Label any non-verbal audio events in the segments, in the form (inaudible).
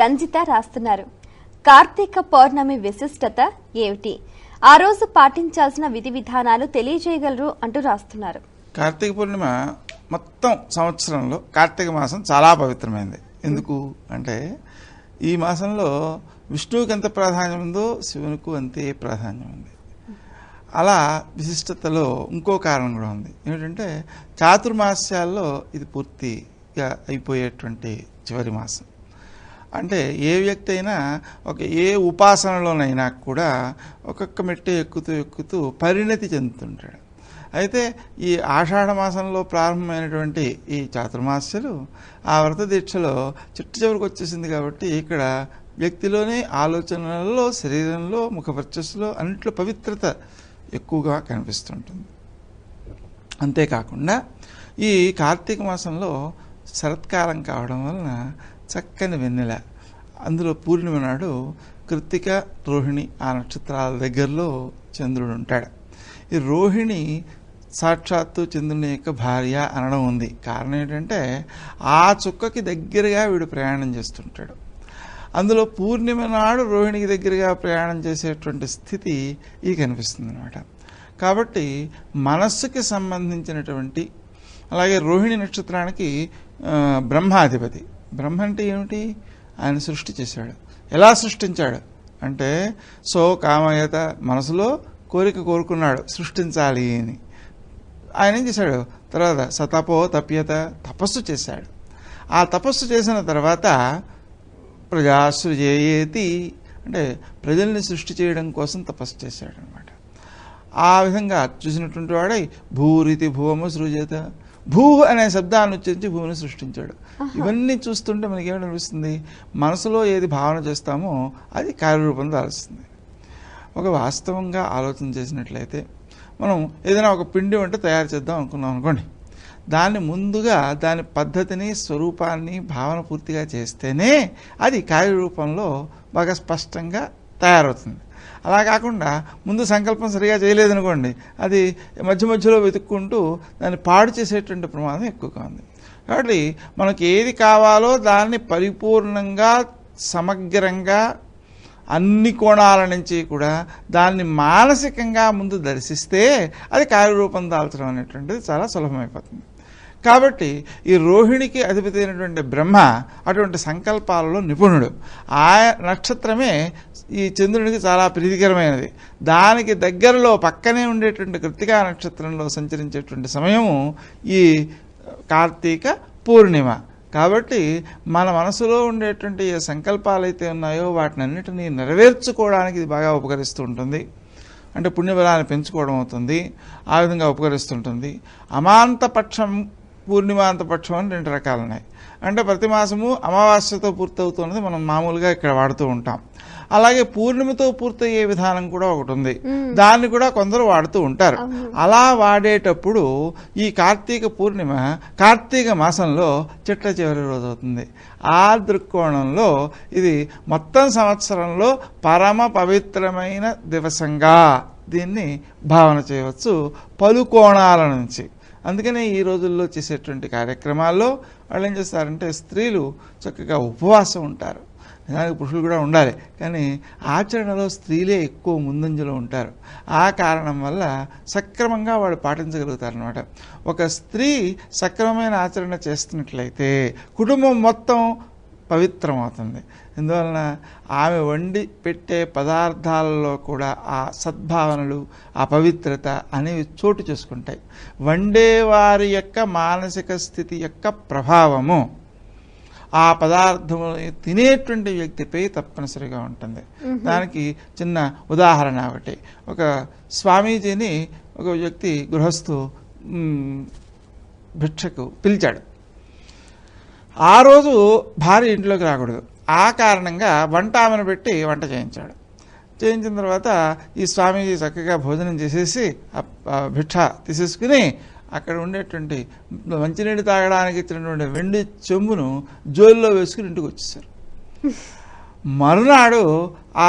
రంజిత రాస్తున్నారు. కార్తీక పౌర్ణమి విశిష్టత ఏమిటి? ఆ రోజు పాటించాల్సిన విధి విధానాలు తెలియజేయగలరు అంటూ రాస్తున్నారు. కార్తీక పూర్ణిమ మొత్తం సంవత్సరంలో కార్తీక మాసం చాలా పవిత్రమైంది. ఎందుకు అంటే ఈ మాసంలో విష్ణువుకి ఎంత ప్రాధాన్యం ఉందో శివునికి అంతే ప్రాధాన్యం ఉంది. అలా విశిష్టతలో ఇంకో కారణం కూడా ఉంది. ఏమిటంటే చాతుర్మాస్యాల్లో ఇది పూర్తిగా అయిపోయేటువంటి చివరి మాసం. అంటే ఏ వ్యక్తి అయినా ఒక ఏ ఉపాసనలోనైనా కూడా ఒక్కొక్క మెట్టు ఎక్కుతూ ఎక్కుతూ పరిణతి చెందుతుంటాడు. అయితే ఈ ఆషాఢ మాసంలో ప్రారంభమైనటువంటి ఈ చాతుర్మాస్యలు ఆ వ్రత దీక్షలో చిట్టు చివరికి వచ్చేసింది కాబట్టి ఇక్కడ వ్యక్తిలోని ఆలోచనలలో శరీరంలో ముఖ వర్చస్సులో అన్నింటిలో పవిత్రత ఎక్కువగా కనిపిస్తుంటుంది. అంతేకాకుండా ఈ కార్తీక మాసంలో శరత్కాలం కావడం వలన చక్కని వెన్నెల. అందులో పూర్ణిమ నాడు కృత్తిక రోహిణి ఆ నక్షత్రాల దగ్గరలో చంద్రుడు ఉంటాడు. ఈ రోహిణి సాక్షాత్తు చంద్రుని యొక్క భార్య అనడం ఉంది. కారణం ఏంటంటే ఆ చుక్కకి దగ్గరగా వీడు ప్రయాణం చేస్తుంటాడు. అందులో పూర్ణిమ నాడు రోహిణికి దగ్గరగా ప్రయాణం చేసేటువంటి స్థితి ఈ కనిపిస్తుంది అనమాట కాబట్టి మనస్సుకి సంబంధించినటువంటి అలాగే రోహిణి నక్షత్రానికి బ్రహ్మాధిపతి. బ్రహ్మ అంటే ఏమిటి? ఆయన సృష్టి చేశాడు. ఎలా సృష్టించాడు? అంటే సో కామయత మనసులో కోరిక కోరుకున్నాడు సృష్టించాలి అని. ఆయన ఏం చేశాడు? తర్వాత సతపో తప్యత తపస్సు చేశాడు. ఆ తపస్సు చేసిన తర్వాత ప్రజాసృజేయేతి అంటే ప్రజల్ని సృష్టి చేయడం కోసం తపస్సు చేశాడు అనమాట ఆ విధంగా చూసినటువంటి వాడై భూరితి భువము సృజేత. భూ అనే శబ్దాన్ని ఉచ్చరించి భూమిని సృష్టించాడు. ఇవన్నీ చూస్తుంటే మనకి ఏమనిపిస్తుంది మనసులో ఏది భావన చేస్తామో అది కార్యరూపం దాల్స్తుంది ఒక వాస్తవంగా ఆలోచన చేసినట్లయితే మనం ఏదైనా ఒక పిండి వంట తయారు చేద్దాం అనుకున్నాం అనుకోండి. దాన్ని ముందుగా దాని పద్ధతిని స్వరూపాన్ని భావన పూర్తిగా చేస్తేనే అది కార్యరూపంలో బాగా స్పష్టంగా తయారవుతుంది. అలా కాకుండా ముందు సంకల్పం సరిగా చేయలేదనుకోండి అది మధ్య మధ్యలో వెతుక్కుంటూ దాన్ని పాడు చేసేటువంటి ప్రమాదం ఎక్కువగా ఉంది. కాబట్టి మనకి ఏది కావాలో దాన్ని పరిపూర్ణంగా సమగ్రంగా అన్ని కోణాల నుంచి కూడా దాన్ని మానసికంగా ముందు దర్శిస్తే అది కార్యరూపం దాల్చడం అనేటువంటిది చాలా సులభమైపోతుంది. కాబట్టి ఈ రోహిణికి అధిపతి అయినటువంటి బ్రహ్మ అటువంటి సంకల్పాలలో నిపుణుడు. ఆ నక్షత్రమే ఈ చంద్రునికి చాలా ప్రీతికరమైనది. దానికి దగ్గరలో పక్కనే ఉండేటువంటి కృతికా నక్షత్రంలో సంచరించేటువంటి సమయము ఈ కార్తీక పూర్ణిమ. కాబట్టి మన మనసులో ఉండేటువంటి ఏ సంకల్పాలు అయితే ఉన్నాయో వాటిని అన్నిటినీ నెరవేర్చుకోవడానికి ఇది బాగా ఉపకరిస్తూ ఉంటుంది. అంటే పుణ్యబలాన్ని పెంచుకోవడం అవుతుంది. ఆ విధంగా ఉపకరిస్తుంటుంది. అమాంతపక్షం పూర్ణిమాంత పక్షం అని రెండు రకాలు ఉన్నాయి అంటే ప్రతి మాసము అమావాస్యతో పూర్తవుతున్నది మనం మామూలుగా ఇక్కడ వాడుతూ ఉంటాం. అలాగే పూర్ణిమతో పూర్తయ్యే విధానం కూడా ఒకటి ఉంది. దాన్ని కూడా కొందరు వాడుతూ ఉంటారు. అలా వాడేటప్పుడు ఈ కార్తీక పూర్ణిమ కార్తీక మాసంలో చిట్ట చివరి రోజు అవుతుంది. ఆ దృక్కోణంలో ఇది మొత్తం సంవత్సరంలో పరమ పవిత్రమైన దివసంగా దీన్ని భావన చేయవచ్చు. పలు కోణాల నుంచి. అందుకనే ఈ రోజుల్లో చేసేటువంటి కార్యక్రమాల్లో వాళ్ళు ఏం చేస్తారంటే స్త్రీలు చక్కగా ఉపవాసం ఉంటారు. నిజానికి పురుషులు కూడా ఉండాలి. కానీ ఆచరణలో స్త్రీలే ఎక్కువ ముందంజలో ఉంటారు. ఆ కారణం వల్ల సక్రమంగా వాళ్ళు పాటించగలుగుతారనమాట ఒక స్త్రీ సక్రమమైన ఆచరణ చేస్తున్నట్లయితే కుటుంబం మొత్తం పవిత్రం అవుతుంది ఎందువలన ఆమె వండి పెట్టే పదార్థాలలో కూడా ఆ సద్భావనలు ఆ పవిత్రత అనేవి చోటు చేసుకుంటాయి. వండేవారి యొక్క మానసిక స్థితి యొక్క ప్రభావము ఆ పదార్థము తినేటువంటి వ్యక్తిపై తప్పనిసరిగా ఉంటుంది. దానికి చిన్న ఉదాహరణ ఒకటి. ఒక స్వామీజీని ఒక వ్యక్తి గృహస్థు భిక్షకు పిలిచాడు. ఆ రోజు భార్య ఇంట్లోకి రాకూడదు. ఆ కారణంగా వంట ఆమెను పెట్టి వంట చేయించాడు. చేయించిన తర్వాత ఈ స్వామీజీ చక్కగా భోజనం చేసేసి భిక్ష తీసేసుకుని అక్కడ ఉండేటువంటి మంచినీళ్ళు తాగడానికి ఇచ్చినటువంటి వెండి చెంబును జోలిలో వేసుకుని ఇంటికి వచ్చేసారు (laughs) మరునాడు ఆ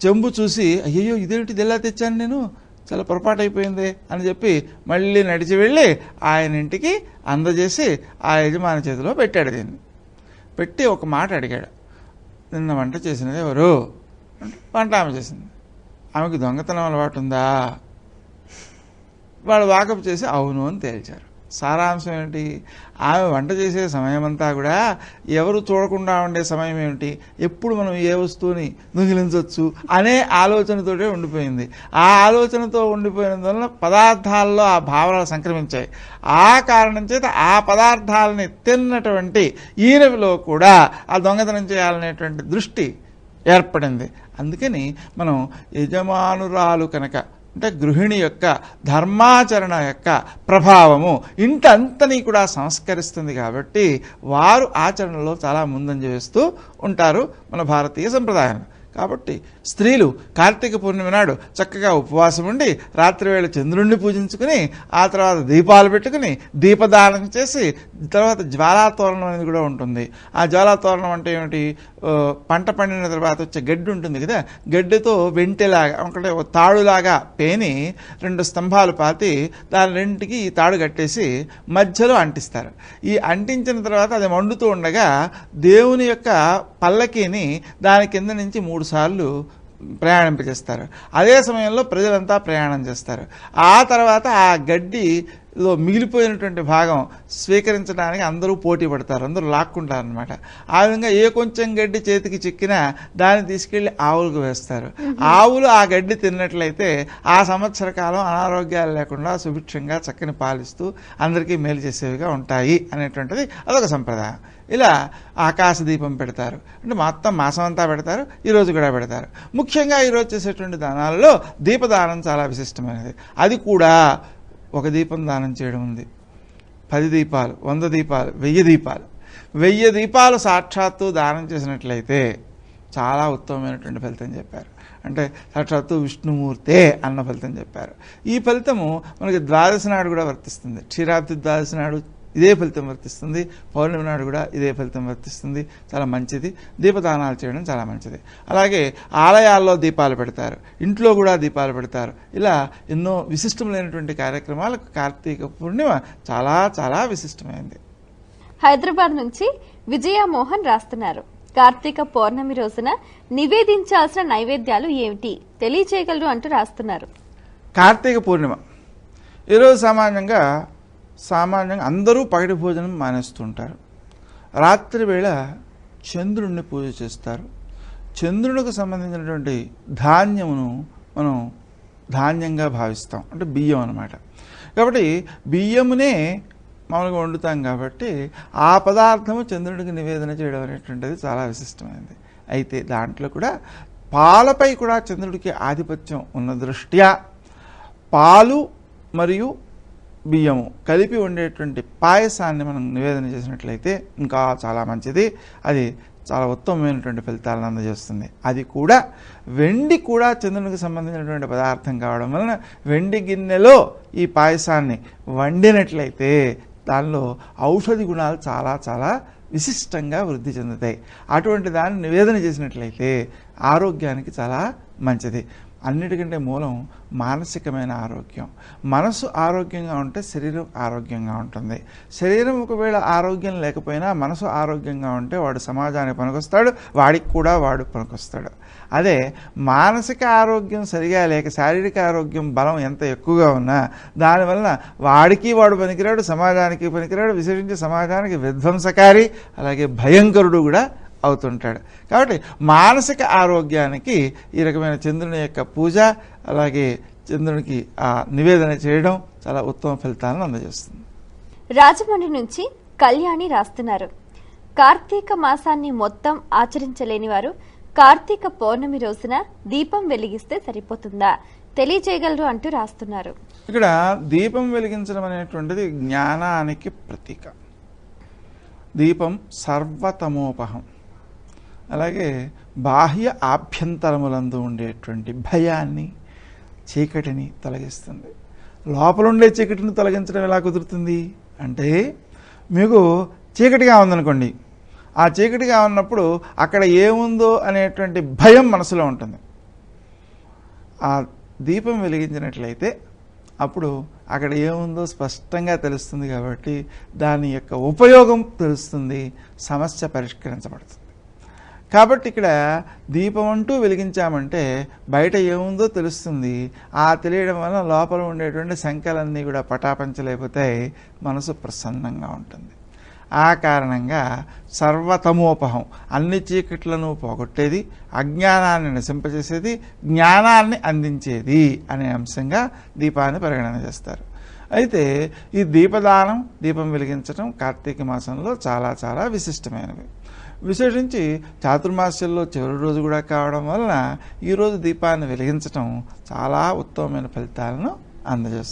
చెంబు చూసి అయ్యయ్యో ఇదేమిటి ఎలా తెచ్చాను నేను? చాలా పొరపాటు అయిపోయింది అని చెప్పి మళ్ళీ నడిచి వెళ్ళి ఆయన ఇంటికి అందజేసి ఆ యజమాని చేతిలో పెట్టాడు దీన్ని. పెట్టి ఒక మాట అడిగాడు. నిన్న వంట చేసినది ఎవరు? వంట ఆమె చేసింది. ఆమెకు దొంగతనం అలవాటు ఉందా వాళ్ళు వాకప్ చేసి అవును అని తేల్చారు. సారాంశం ఏంటి ఆమె వంట చేసే సమయం అంతా కూడా ఎవరు చూడకుండా ఉండే సమయం ఏమిటి? ఎప్పుడు మనం ఏ వస్తువుని దొంగిలించవచ్చు అనే ఆలోచనతోటే ఉండిపోయింది. ఆ ఆలోచనతో ఉండిపోయినందువలన పదార్థాల్లో ఆ భావనలు సంక్రమించాయి. ఆ కారణం చేత ఆ పదార్థాలని తిన్నటువంటి ఈనవిలో కూడా ఆ దొంగతనం చేయాలనేటువంటి దృష్టి ఏర్పడింది. అందుకని మనం యజమానురాలు కనుక అంటే గృహిణి యొక్క ధర్మాచరణ యొక్క ప్రభావము ఇంటంతని కూడా సంస్కరిస్తుంది కాబట్టి వారు ఆచరణలో చాలా ముందంజ వేస్తూ ఉంటారు మన భారతీయ సంప్రదాయం కాబట్టి స్త్రీలు కార్తీక పూర్ణిమ నాడు చక్కగా ఉపవాసం ఉండి రాత్రివేళ చంద్రుణ్ణి పూజించుకుని ఆ తర్వాత దీపాలు పెట్టుకుని దీపదానం చేసి తర్వాత జ్వాలాతోరణం అనేది కూడా ఉంటుంది. ఆ జ్వాలాతోరణం అంటే ఏమిటి? పంట పండిన తర్వాత వచ్చే గడ్డి ఉంటుంది కదా? గడ్డితో వెంటిలాగా ఒకటే తాడులాగా పేని రెండు స్తంభాలు పాతి దాని రెండింటికి ఈ తాడు కట్టేసి మధ్యలో అంటిస్తారు. ఈ అంటించిన తర్వాత అది మండుతూ ఉండగా దేవుని యొక్క పల్లకీని దాని కింద నుంచి మూడు సార్లు ప్రయాణింపజేస్తారు. అదే సమయంలో ప్రజలంతా ప్రయాణం చేస్తారు. ఆ తర్వాత ఆ గడ్డి గడ్డిలో మిగిలిపోయినటువంటి భాగం స్వీకరించడానికి అందరూ పోటీ పడతారు అందరూ లాక్కుంటారు అనమాట ఆ విధంగా ఏ కొంచెం గడ్డి చేతికి చిక్కినా దాన్ని తీసుకెళ్ళి ఆవులకు వేస్తారు. ఆవులు ఆ గడ్డి తిన్నట్లయితే ఆ సంవత్సర కాలం అనారోగ్యాలు లేకుండా సుభిక్షంగా చక్కని పాలిస్తూ అందరికీ మేలు చేసేవిగా ఉంటాయి అనేటువంటిది అదొక సంప్రదాయం. ఇలా ఆకాశ దీపం పెడతారు అంటే మొత్తం మాసం అంతా పెడతారు ఈ రోజు కూడా పెడతారు. ముఖ్యంగా ఈరోజు చేసేటువంటి దానాలలో దీపదానం చాలా విశిష్టమైనది. అది కూడా ఒక దీపం దానం చేయడం ఉంది. పది దీపాలు వంద దీపాలు వెయ్యి దీపాలు. వెయ్యి దీపాలు సాక్షాత్తు దానం చేసినట్లయితే చాలా ఉత్తమమైనటువంటి ఫలితం చెప్పారు. అంటే సాక్షాత్తు విష్ణుమూర్తే అన్న ఫలితం చెప్పారు. ఈ ఫలితము మనకి ద్వాదశి నాడు కూడా వర్తిస్తుంది. క్షీరాబ్ది ద్వాదశి నాడు ఇదే ఫలితం వర్తిస్తుంది. పౌర్ణమి నాడు కూడా ఇదే ఫలితం వర్తిస్తుంది. చాలా మంచిది. దీపదానాలు చేయడం చాలా మంచిది. అలాగే ఆలయాల్లో దీపాలు పెడతారు. ఇంట్లో కూడా దీపాలు పెడతారు. ఇలా ఎన్నో విశిష్టములైనటువంటి కార్యక్రమాలకు కార్తీక పూర్ణిమ చాలా చాలా విశిష్టమైంది. హైదరాబాద్ నుంచి విజయ మోహన్ రాస్తున్నారు. కార్తీక పౌర్ణమి రోజున నివేదించాల్సిన నైవేద్యాలు ఏమిటి? తెలియచేయగలరు అంటూ రాస్తున్నారు. కార్తీక పూర్ణిమ. ఈరోజు సామాన్యంగా సామాన్యంగా అందరూ పగటి భోజనం మానేస్తుంటారు. రాత్రి వేళ చంద్రుణ్ణి పూజ చేస్తారు. చంద్రునికి సంబంధించినటువంటి ధాన్యమును మనం ధాన్యంగా భావిస్తాం. అంటే బియ్యం అన్నమాట. కాబట్టి బియ్యమునే మామూలుగా వండుతాం కాబట్టి ఆ పదార్థము చంద్రుడికి నివేదన చేయడం అనేటువంటిది చాలా విశిష్టమైనది. అయితే దాంట్లో కూడా పాలపై కూడా చంద్రుడికి ఆధిపత్యం ఉన్న దృష్ట్యా పాలు మరియు బియ్యము కలిపి ఉండేటువంటి పాయసాన్ని మనం నివేదన చేసినట్లయితే ఇంకా చాలా మంచిది. అది చాలా ఉత్తమమైనటువంటి ఫలితాలను అందజేస్తుంది. అది కూడా వెండి కూడా చంద్రునికి సంబంధించినటువంటి పదార్థం కావడం వలన వెండి గిన్నెలో ఈ పాయసాన్ని వండినట్లయితే దానిలో ఔషధి గుణాలు చాలా చాలా విశిష్టంగా వృద్ధి చెందుతాయి. అటువంటి దాన్ని నివేదన చేసినట్లయితే ఆరోగ్యానికి చాలా మంచిది. అన్నిటికంటే మూలం మానసికమైన ఆరోగ్యం. మనసు ఆరోగ్యంగా ఉంటే శరీరం ఆరోగ్యంగా ఉంటుంది. శరీరం ఒకవేళ ఆరోగ్యం లేకపోయినా మనసు ఆరోగ్యంగా ఉంటే వాడు సమాజానికి పనికొస్తాడు వాడికి కూడా వాడు పనికొస్తాడు. అదే మానసిక ఆరోగ్యం సరిగా లేక శారీరక ఆరోగ్యం బలం ఎంత ఎక్కువగా ఉన్నా దానివలన వాడికి వాడు పనికిరాడు సమాజానికి పనికిరాడు విశేషించి సమాజానికి విధ్వంసకారి అలాగే భయంకరుడు కూడా అవుతుంటాడు. కాబట్టి మానసిక ఆరోగ్యానికి ఈ రకమైన చంద్రుని యొక్క పూజ అలాగే చంద్రునికి ఆ నివేదన చేయడం చాలా ఉత్తమ ఫలితాలను అందజేస్తుంది. రాజమండ్రి నుంచి కళ్యాణి రాస్తున్నారు. కార్తీక మాసాన్ని మొత్తం ఆచరించలేని వారు కార్తీక పౌర్ణమి రోజున దీపం వెలిగిస్తే సరిపోతుందా? తెలియచేయగలరు అంటూ రాస్తున్నారు. ఇక్కడ దీపం వెలిగించడం అనేటువంటిది జ్ఞానానికి ప్రతీక. దీపం సర్వతమోపహం. అలాగే బాహ్య ఆభ్యంతరములందు ఉండేటువంటి భయాన్ని చీకటిని తొలగిస్తుంది. లోపల ఉండే చీకటిని తొలగించడం ఎలా కుదురుతుంది? అంటే మీకు చీకటిగా ఉందనుకోండి. ఆ చీకటిగా ఉన్నప్పుడు అక్కడ ఏముందో అనేటువంటి భయం మనసులో ఉంటుంది. ఆ దీపం వెలిగించినట్లయితే అప్పుడు అక్కడ ఏముందో స్పష్టంగా తెలుస్తుంది కాబట్టి దాని యొక్క ఉపయోగం తెలుస్తుంది సమస్య పరిష్కరించబడుతుంది. కాబట్టి ఇక్కడ దీపం అంటూ వెలిగించామంటే బయట ఏముందో తెలుస్తుంది. ఆ తెలియడం వల్ల లోపల ఉండేటువంటి శంకలన్నీ కూడా పటాపంచలేకపోతాయి మనసు ప్రసన్నంగా ఉంటుంది. ఆ కారణంగా సర్వతమోపహం అన్ని చీకట్లను పోగొట్టేది అజ్ఞానాన్ని నశింపజేసేది జ్ఞానాన్ని అందించేది అనే అంశంగా దీపాన్ని పరిగణన చేస్తారు. అయితే ఈ దీపదానం దీపం వెలిగించడం కార్తీక మాసంలో చాలా చాలా విశిష్టమైనవి. విశేషించి చాతుర్మాస్యంలో చివరి రోజు కూడా కావడం వలన ఈరోజు దీపాన్ని వెలిగించటం చాలా ఉత్తమమైన ఫలితాలను అందజేస్తుంది.